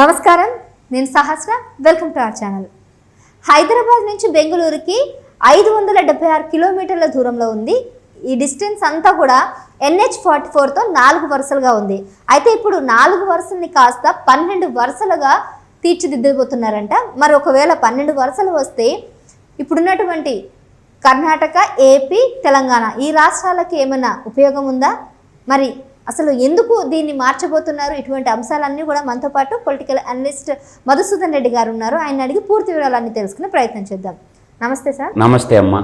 నమస్కారం నేను Sahasra. Welcome to our channel. Hyderabad నుంచి బెంగళూరుకి ఐదు వందల డెబ్బై ఆరు కిలోమీటర్ల దూరంలో ఉంది. ఈ డిస్టెన్స్ అంతా కూడా ఎన్హెచ్ ఫార్టీ ఫోర్తో నాలుగు వరుసలుగా ఉంది. అయితే ఇప్పుడు నాలుగు వరుసల్ని కాస్త పన్నెండు వరుసలుగా తీర్చిదిద్దబోతున్నారంట. మరి ఒకవేళ పన్నెండు వరుసలు వస్తే ఇప్పుడున్నటువంటి కర్ణాటక ఏపీ తెలంగాణ ఈ రాష్ట్రాలకి ఏమైనా ఉపయోగం ఉందా? మరి అసలు ఎందుకు దీన్ని మార్చబోతున్నారు? ఇటువంటి అంశాలన్నీ కూడా మనతో పాటు పొలిటికల్ అనలిస్ట్ మధుసూదన్ రెడ్డి గారు ఉన్నారు. ఆయన అడిగి పూర్తి వివరాలన్నీ తెలుసుకునే ప్రయత్నం చేద్దాం. నమస్తే సార్. నమస్తే అమ్మా.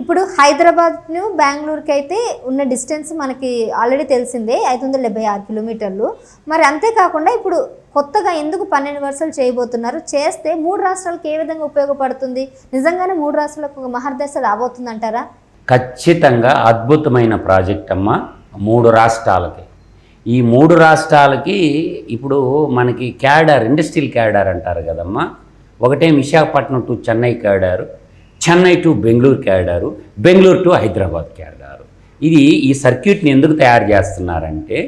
ఇప్పుడు హైదరాబాద్ను బెంగళూరుకి అయితే ఉన్న డిస్టెన్స్ మనకి ఆల్రెడీ తెలిసిందే ఐదు వందల డెబ్బై ఆరు కిలోమీటర్లు. మరి అంతేకాకుండా ఇప్పుడు కొత్తగా ఎందుకు పన్నెండు వరుసలు చేయబోతున్నారు? చేస్తే మూడు రాష్ట్రాలకు ఏ విధంగా ఉపయోగపడుతుంది? నిజంగానే మూడు రాష్ట్రాలకు ఒక మహర్దశ రాబోతుంది అంటారా ఖచ్చితంగా అద్భుతమైన ప్రాజెక్ట్ అమ్మా. మూడు రాష్ట్రాలకి. ఈ మూడు రాష్ట్రాలకి ఇప్పుడు మనకి క్యాడర్ ఇండస్ట్రియల్ క్యాడర్ అంటారు కదమ్మా. ఒకటే Visakhapatnam to Chennai corridor Chennai to Bengaluru corridor Bengaluru to Hyderabad corridor. ఇది ఈ సర్క్యూట్ని ఎందుకు తయారు చేస్తున్నారంటే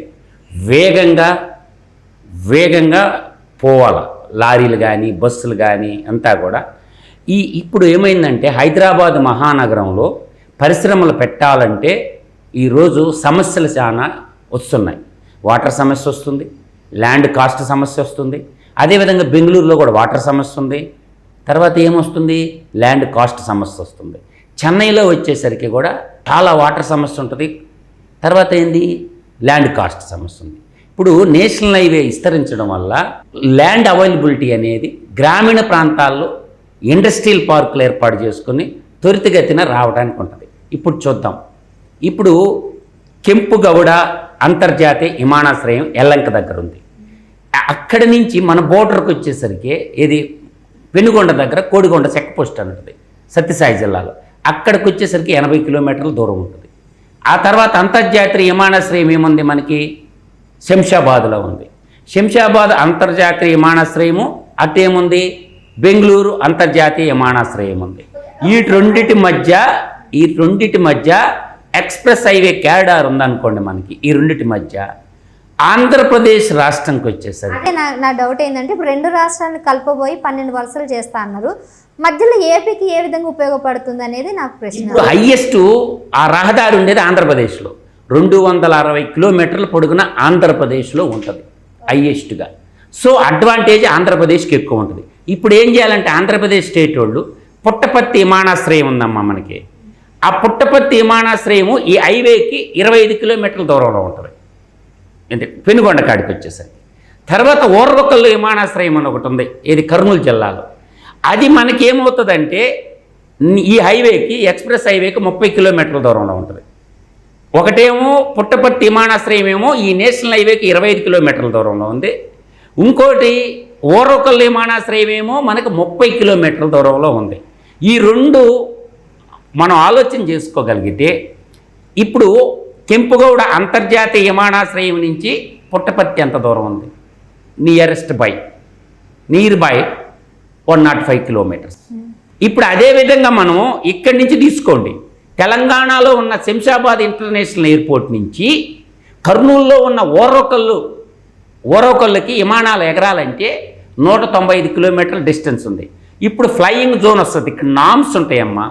వేగంగా వేగంగా పోవాల. లారీలు కానీ బస్సులు కానీ అంతా కూడా. ఈ ఇప్పుడు ఏమైందంటే హైదరాబాద్ మహానగరంలో పరిశ్రమలు పెట్టాలంటే ఈరోజు సమస్యలు చాలా వస్తున్నాయి. వాటర్ సమస్య వస్తుంది ల్యాండ్ కాస్ట్ సమస్య వస్తుంది అదేవిధంగా బెంగళూరులో కూడా వాటర్ సమస్య ఉంది తర్వాత ఏమొస్తుంది? ల్యాండ్ కాస్ట్ సమస్య వస్తుంది. చెన్నైలో వచ్చేసరికి కూడా చాలా వాటర్ సమస్య ఉంటుంది తర్వాత ఏంది? ల్యాండ్ కాస్ట్ సమస్య ఉంది. ఇప్పుడు నేషనల్ హైవే విస్తరించడం వల్ల ల్యాండ్ అవైలబిలిటీ అనేది గ్రామీణ ప్రాంతాల్లో ఇండస్ట్రియల్ పార్కులు ఏర్పాటు చేసుకుని త్వరితగతిన రావడానికి ఉంటుంది ఇప్పుడు చూద్దాం. ఇప్పుడు కెంపుగౌడ అంతర్జాతీయ విమానాశ్రయం ఎల్లంక దగ్గర ఉంది. అక్కడి నుంచి మన బోర్డర్కి వచ్చేసరికి ఇది వెనుగొండ దగ్గర కోడిగొండ చెక్ పోస్ట్ సత్యసాయి జిల్లాలో. అక్కడికి వచ్చేసరికి ఎనభై కిలోమీటర్ల దూరం ఉంటుంది. ఆ తర్వాత అంతర్జాతీయ విమానాశ్రయం ఏముంది మనకి? శంషాబాద్లో ఉంది. శంషాబాద్ అంతర్జాతీయ విమానాశ్రయము అటేముంది? బెంగళూరు అంతర్జాతీయ విమానాశ్రయం ఉంది. ఈ రెండిటి మధ్య ఈ రెండిటి మధ్య ఎక్స్ప్రెస్ హైవే క్యాడార్ ఉందనుకోండి మనకి ఈ రెండిటి మధ్య ఆంధ్రప్రదేశ్ రాష్ట్రంకి వచ్చేసరికి. అంటే నా నా డౌట్ ఏంటంటే ఇప్పుడు రెండు రాష్ట్రాలను కలపబోయి పన్నెండు వరుసలు చేస్తా అన్నారు. మధ్యలో ఏపీకి ఏ విధంగా ఉపయోగపడుతుంది అనేది నాకు ప్రశ్న. హయ్యెస్ట్ ఆ రహదారి ఉండేది ఆంధ్రప్రదేశ్లో. రెండు వందల అరవై కిలోమీటర్ల పొడుగున ఆంధ్రప్రదేశ్లో ఉంటుంది హయ్యెస్ట్గా సో అడ్వాంటేజ్ ఆంధ్రప్రదేశ్కి ఎక్కువ ఉంటుంది. ఇప్పుడు ఏం చేయాలంటే ఆంధ్రప్రదేశ్ స్టేట్ వాళ్ళు పుట్టపర్తి విమానాశ్రయం ఉందమ్మా మనకి. ఆ పుట్టపర్తి విమానాశ్రయము ఈ హైవేకి ఇరవై ఐదు కిలోమీటర్ల దూరంలో ఉంటుంది. అంటే పెనుగొండ కాడికి వచ్చేసరికి. తర్వాత ఓర్వకల్లు విమానాశ్రయం అని ఒకటి ఉంది. ఇది కర్నూలు జిల్లాలో. అది మనకి ఏమవుతుందంటే ఈ హైవేకి ఎక్స్ప్రెస్ హైవేకి ముప్పై కిలోమీటర్ల దూరంలో ఉంటుంది. ఒకటేమో పుట్టపర్తి విమానాశ్రయం ఏమో ఈ నేషనల్ హైవేకి ఇరవై ఐదు కిలోమీటర్ల దూరంలో ఉంది. ఇంకోటి ఓరొకల్ విమానాశ్రయం ఏమో మనకు ముప్పై కిలోమీటర్ల దూరంలో ఉంది. ఈ రెండు మనం ఆలోచన చేసుకోగలిగితే ఇప్పుడు కెంపుగౌడ అంతర్జాతీయ విమానాశ్రయం నుంచి పుట్టపర్తి ఎంత దూరం ఉంది? Nearest by near by one nought five kilometres ఇప్పుడు అదే విధంగా మనం ఇక్కడి నుంచి తీసుకోండి. తెలంగాణలో ఉన్న శంషాబాద్ ఇంటర్నేషనల్ ఎయిర్పోర్ట్ నుంచి కర్నూలులో ఉన్న ఓరొకల్లు ఓరొకళ్ళకి విమానాలు ఎగరాలంటే నూట తొంభై ఐదు కిలోమీటర్ల డిస్టెన్స్ ఉంది. ఇప్పుడు ఫ్లయింగ్ జోన్ వస్తుంది. ఇక్కడ నామ్స్ ఉంటాయమ్మా.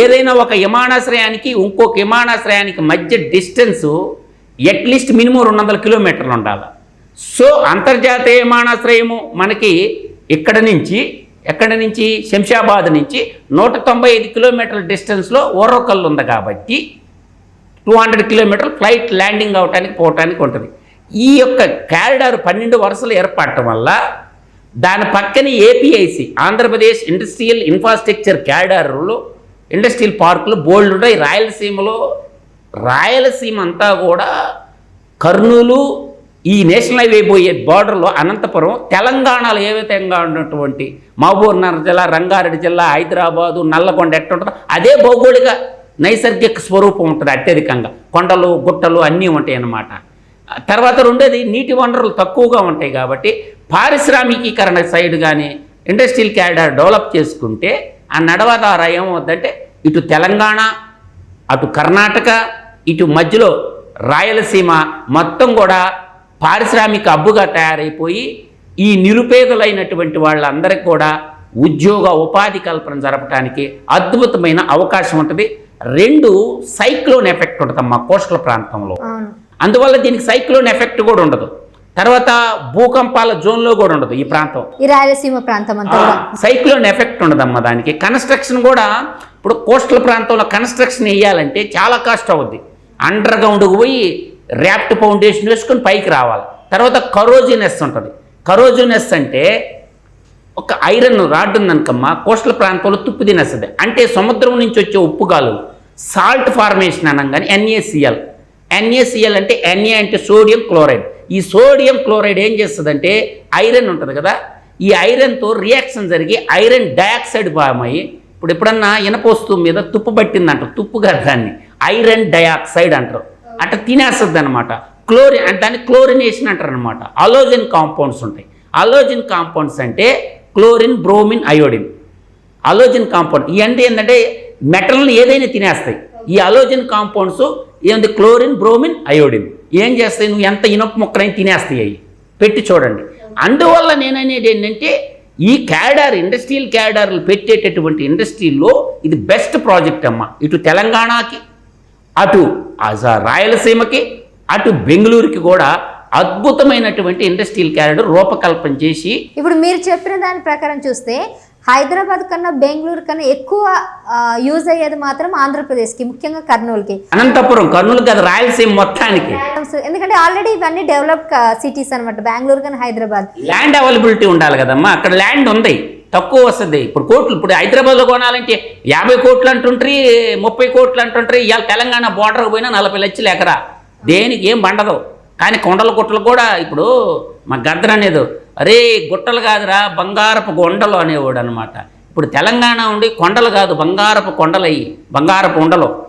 ఏదైనా ఒక విమానాశ్రయానికి ఇంకొక విమానాశ్రయానికి మధ్య డిస్టెన్సు అట్లీస్ట్ మినిమం రెండు వందల కిలోమీటర్లు ఉండాలి. సో అంతర్జాతీయ విమానాశ్రయము మనకి ఇక్కడ నుంచి ఎక్కడి నుంచి? శంషాబాద్ నుంచి నూట తొంభై ఐదు కిలోమీటర్ల డిస్టెన్స్లో ఓరోకల్ ఉంది కాబట్టి two hundred kilometre flight landing అవటానికి పోవటానికి ఉంటుంది. ఈ యొక్క క్యారిడార్ పన్నెండు వరుసలు ఏర్పడటం వల్ల దాని పక్కన ఏపీఐసి ఆంధ్రప్రదేశ్ ఇండస్ట్రియల్ ఇన్ఫ్రాస్ట్రక్చర్ క్యారిడార్లో ఇండస్ట్రియల్ పార్కులు బోల్డ్ ఉంటాయి. రాయలసీమలో రాయలసీమ అంతా కూడా కర్నూలు ఈ నేషనల్ హైవే పోయే బార్డర్లో అనంతపురం తెలంగాణలో ఏ విధంగా ఉన్నటువంటి మహబూబ్నగర్ జిల్లా రంగారెడ్డి జిల్లా హైదరాబాదు నల్లగొండ ఎట్టుంటుందో అదే భౌగోళిక నైసర్గిక స్వరూపం ఉంటుంది అత్యధికంగా. కొండలు గుట్టలు అన్నీ ఉంటాయి అన్నమాట. తర్వాత రెండోది నీటి వనరులు తక్కువగా ఉంటాయి కాబట్టి పారిశ్రామికీకరణ సైడ్ కానీ ఇండస్ట్రియల్ క్యారిడార్ డెవలప్ చేసుకుంటే ఆ నడవదార ఏమవుద్దంటే ఇటు తెలంగాణ అటు కర్ణాటక ఇటు మధ్యలో రాయలసీమ మొత్తం కూడా పారిశ్రామిక అబ్బుగా తయారైపోయి ఈ నిరుపేదలైనటువంటి వాళ్ళందరికీ కూడా ఉద్యోగ ఉపాధి కల్పన జరపడానికి అద్భుతమైన అవకాశం ఉంటుంది. రెండు సైక్లోన్ ఎఫెక్ట్ ఉంటుందమ్మా కోస్టల్ ప్రాంతంలో. అందువల్ల దీనికి సైక్లోన్ ఎఫెక్ట్ కూడా ఉండదు. తర్వాత భూకంపాల జోన్లో కూడా ఉండదు ఈ ప్రాంతం. ఈ రాయలసీమ ప్రాంతం అంతా సైక్లోన్ ఎఫెక్ట్ ఉండదమ్మా దానికి. కన్స్ట్రక్షన్ కూడా ఇప్పుడు కోస్టల్ ప్రాంతంలో కన్స్ట్రక్షన్ వేయాలంటే చాలా కాస్ట్ అవుద్ది. అండర్ గ్రౌండ్కి పోయి ర్యాప్ట్ ఫౌండేషన్ వేసుకొని పైకి రావాలి. తర్వాత కరోజినెస్ ఉంటుంది. కరోజినెస్ అంటే ఒక ఐరన్ రాడ్ ఉందనుకమ్మా కోస్టల్ ప్రాంతంలో తుప్పు తినేస్తుంది. అంటే సముద్రం నుంచి వచ్చే ఉప్పు గాలులు సాల్ట్ ఫార్మేషన్ అనగానే N A C L N A C L అంటే ఎన్ఏ అంటే సోడియం క్లోరైడ్ ఈ సోడియం క్లోరైడ్ ఏం చేస్తుందంటే ఐరన్ ఉంటుంది కదా ఈ ఐరన్తో రియాక్షన్ జరిగి ఐరన్ డయాక్సైడ్ ఫామ్ అయ్యి ఇప్పుడు ఎప్పుడన్నా ఇనప వస్తువు మీద తుప్పు పట్టిందంట తుప్పు కాదు దాన్ని ఐరన్ డయాక్సైడ్ అంటారు. అట్లా తినేస్తుంది అనమాట క్లోరిన్ అంటే దాన్ని క్లోరినేషన్ అంటారు అనమాట అలోజిన్ కాంపౌండ్స్ ఉంటాయి. అలోజిన్ కాంపౌండ్స్ అంటే chlorine bromine iodine. Halogen compound ఇవన్నీ ఏంటంటే మెటల్ని ఏదైనా తినేస్తాయి. ఈ అలోజన్ కాంపౌండ్స్ ఏంది? Chlorine bromine iodine. ఏం చేస్తాయి? నువ్వు ఎంత ఇనప మొక్కనైనా తినేస్తాయి అవి. పెట్టి చూడండి. అందువల్ల నేననేది ఏంటంటే ఈ క్యాడర్ ఇండస్ట్రియల్ క్యాడర్లు పెట్టేటటువంటి ఇండస్ట్రీల్లో ఇది బెస్ట్ ప్రాజెక్ట్ అమ్మా. ఇటు తెలంగాణకి అటు రాయలసీమకి అటు బెంగళూరుకి కూడా అద్భుతమైనటువంటి ఇండస్ట్రియల్ క్యారిడర్ రూపకల్పన చేసి ఇప్పుడు మీరు చెప్పిన దాని ప్రకారం చూస్తే హైదరాబాద్ కన్నా బెంగళూరు కన్నా ఎక్కువ యూజ్ అయ్యేది మాత్రం ఆంధ్రప్రదేశ్కి ముఖ్యంగా కర్నూలుకి. అనంతపురం కర్నూలు కదా రాయలసీమ మొత్తానికి. ఎందుకంటే ఆల్రెడీ ఇవన్నీ డెవలప్డ్ సిటీస్ అన్నమాట. బెంగళూరు కానీ హైదరాబాద్. ల్యాండ్ అవైలబిలిటీ ఉండాలి కదమ్మా. అక్కడ ల్యాండ్ ఉంది. తక్కువ వస్తుంది. ఇప్పుడు కోట్లు ఇప్పుడు హైదరాబాద్లో కొనాలంటే యాభై కోట్లు అంటుంటారు ముప్పై కోట్లు అంటుంటారు ఇవాళ తెలంగాణ బోర్డర్కి పోయినా నలభై లక్షలు ఎకరా. దేనికి ఏం పండదు. కానీ కొండల గుట్టలు కూడా ఇప్పుడు మా గద్దర్ అనేది అరే గుట్టలు కాదురా బంగారపు కొండలు అనేవాడు అనమాట ఇప్పుడు తెలంగాణ ఉండి కొండలు కాదు బంగారపు కొండలు అయ్యి బంగారపు ఉండలు.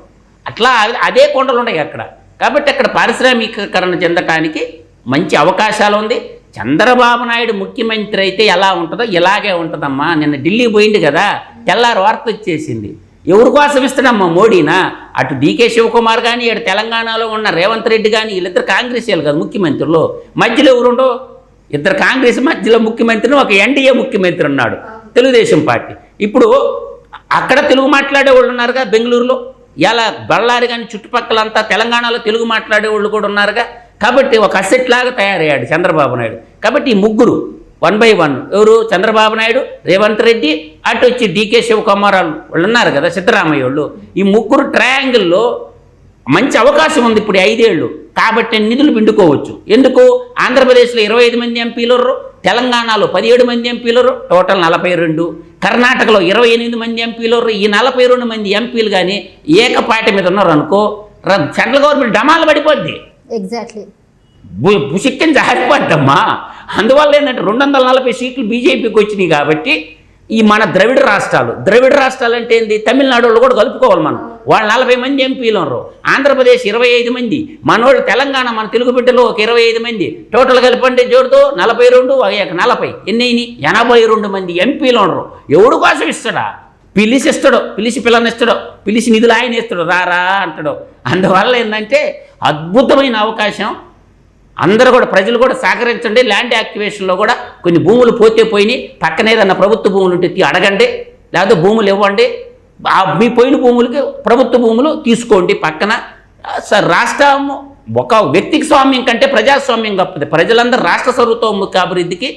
అట్లా అదే- అదే కొండలు ఉన్నాయి అక్కడ. కాబట్టి అక్కడ పారిశ్రామికీకరణ చెందటానికి మంచి అవకాశాలు ఉంది. చంద్రబాబు నాయుడు ముఖ్యమంత్రి అయితే ఎలా ఉంటుందో ఇలాగే ఉంటుందమ్మా. నిన్న ఢిల్లీ పోయింది కదా తెల్లారు వార్త వచ్చేసింది. ఎవరి కోసం ఇస్తాడమ్మా మోడీనా? అటు డీకే శివకుమార్ కానీ ఇటు తెలంగాణలో ఉన్న రేవంత్ రెడ్డి కానీ వీళ్ళిద్దరు కాంగ్రెస్ వాళ్ళు కదా ముఖ్యమంత్రులు. మధ్యలో ఎవరుండో? ఇద్దరు కాంగ్రెస్ మధ్యలో ముఖ్యమంత్రిని ఒక ఎన్డీఏ ముఖ్యమంత్రి ఉన్నాడు. తెలుగుదేశం పార్టీ. ఇప్పుడు అక్కడ తెలుగు మాట్లాడే వాళ్ళు ఉన్నారుగా బెంగళూరులో? ఇలా బళ్ళారి కానీ చుట్టుపక్కలంతా తెలంగాణలో తెలుగు మాట్లాడే వాళ్ళు కూడా ఉన్నారుగా? కాబట్టి ఒక అసెట్ లాగా తయారయ్యాడు చంద్రబాబు నాయుడు. కాబట్టి ఈ ముగ్గురు వన్ బై వన్ ఎవరు? చంద్రబాబు నాయుడు రేవంత్ రెడ్డి అటు వచ్చి డీకే శివకుమార్ వాళ్ళు ఉన్నారు కదా సిద్ధరామయ్య వాళ్ళు. ఈ ముగ్గురు ట్రయాంగిల్లో మంచి అవకాశం ఉంది ఇప్పుడు ఈ ఐదేళ్ళు. కాబట్టి నిధులు పిండుకోవచ్చు. ఎందుకు? ఆంధ్రప్రదేశ్లో ఇరవై ఐదు మంది ఎంపీలు తెలంగాణలో పదిహేడు మంది ఎంపీలు టోటల్ నలభై రెండు. కర్ణాటకలో ఇరవై ఎనిమిది మంది ఎంపీలు ఈ నలభై రెండు మంది ఎంపీలు కానీ ఏకపాటి మీద ఉన్నారు అనుకో సెంట్రల్ గవర్నమెంట్ డమాలు పడిపోద్ది. ఎగ్జాక్ట్లీ బుసిక్కని జారిపోద్దమ్మా అందువల్ల ఏంటంటే రెండు వందల నలభై సీట్లు బీజేపీకి వచ్చినాయి కాబట్టి ఈ మన ద్రవిడ రాష్ట్రాలు. ద్రవిడ రాష్ట్రాలు అంటే ఏంది? తమిళనాడు వాళ్ళు కూడా కలుపుకోవాలి మనం. వాళ్ళు నలభై మంది ఎంపీలు ఉన్నారు. ఆంధ్రప్రదేశ్ ఇరవై ఐదు మంది. మనోళ్ళు తెలంగాణ మన తెలుగు బిడ్డలు ఒక ఇరవై ఐదు మంది. టోటల్ కలిపండి జోడుతో నలభై రెండు ఒక నలభై. ఎన్ని ఎనభై రెండు మంది ఎంపీలు ఉన్నారు. ఎవడు కోసం ఇస్తాడా? పిలిచి ఇస్తాడు. పిలిచి పిల్లనిస్తాడు పిలిచి నిధులు ఆయన ఇస్తాడు. రారా అంటాడు. అందువల్ల ఏంటంటే అద్భుతమైన అవకాశం అందరూ కూడా ప్రజలు కూడా సహకరించండి. ల్యాండ్ యాక్టివేషన్లో కూడా కొన్ని భూములు పోతే పోయినాయి. పక్కన ఏదన్నా ప్రభుత్వ భూములు ఉంటే అడగండి. లేకపోతే భూములు ఇవ్వండి. మీ పోయిన భూములకి ప్రభుత్వ భూములు తీసుకోండి పక్కన. రాష్ట్రం ఒక వ్యక్తికి స్వామ్యం కంటే ప్రజాస్వామ్యం గొప్పది. ప్రజలందరూ రాష్ట్ర సర్వతోముఖ అభివృద్ధికి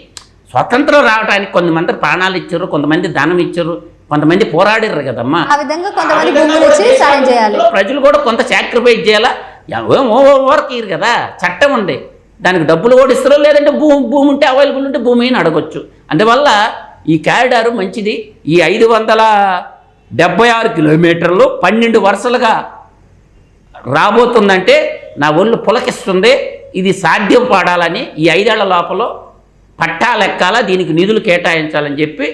స్వతంత్రం రావడానికి కొంతమంది ప్రాణాలు ఇచ్చారు కొంతమంది దానం ఇచ్చారు కొంతమంది పోరాడారు కదమ్మా. ప్రజలు కూడా కొంత సాక్రిఫైస్ చేయాలా? ఓవర్కి ఇరు కదా. చట్టం ఉంది. దానికి డబ్బులు కూడా ఇస్తారో లేదంటే భూమి భూమి ఉంటే అవైలబుల్ ఉంటే భూమి అని అడగొచ్చు. అందువల్ల ఈ క్యారిడారు మంచిది. ఈ ఐదు వందల డెబ్బై ఆరు కిలోమీటర్లు పన్నెండు వరుసలుగా రాబోతుందంటే నా ఒళ్ళు పులకిస్తుంది. ఇది సాధ్యం పడాలని ఈ ఐదేళ్ళ లోపల పట్టా లెక్కాల దీనికి నిధులు కేటాయించాలని చెప్పి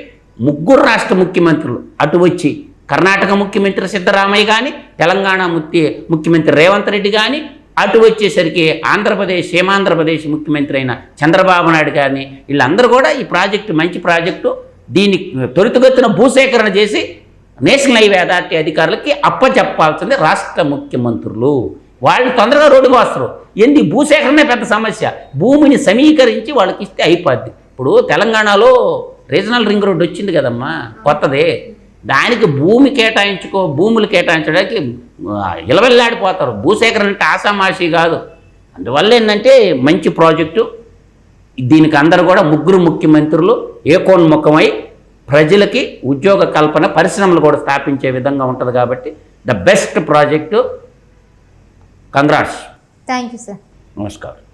ముగ్గురు రాష్ట్ర ముఖ్యమంత్రులు అటు వచ్చి కర్ణాటక ముఖ్యమంత్రి సిద్ధరామయ్య కానీ తెలంగాణ ముఖ్య ముఖ్యమంత్రి రేవంత్ రెడ్డి కానీ అటు వచ్చేసరికి ఆంధ్రప్రదేశ్ సీమాంధ్రప్రదేశ్ ముఖ్యమంత్రి అయిన చంద్రబాబు నాయుడు గారిని వీళ్ళందరూ కూడా ఈ ప్రాజెక్టు మంచి ప్రాజెక్టు దీన్ని త్వరితగతిన భూసేకరణ చేసి నేషనల్ హైవే అథారిటీ అధికారులకి అప్పచెప్పాల్సింది రాష్ట్ర ముఖ్యమంత్రులు. వాళ్ళు తొందరగా రోడ్డుకు వస్తారు. ఏంది భూసేకరణే పెద్ద సమస్య. భూమిని సమీకరించి వాళ్ళకి ఇస్తే అయిపోద్ది. ఇప్పుడు తెలంగాణలో రీజనల్ రింగ్ రోడ్డు వచ్చింది కదమ్మా. కొత్తది. దానికి భూమి కేటాయించుకో భూములు కేటాయించడానికి ఇలవెల్లాడిపోతారు. భూసేకరణ అంటే ఆసామాషి కాదు. అందువల్ల ఏంటంటే మంచి ప్రాజెక్టు. దీనికి అందరూ కూడా ముగ్గురు ముఖ్యమంత్రులు ఏకోన్ముఖమై ప్రజలకి ఉద్యోగ కల్పన పరిశ్రమలు కూడా స్థాపించే విధంగా ఉంటుంది కాబట్టి the best project. Congrats. Thank you sir. నమస్కారం.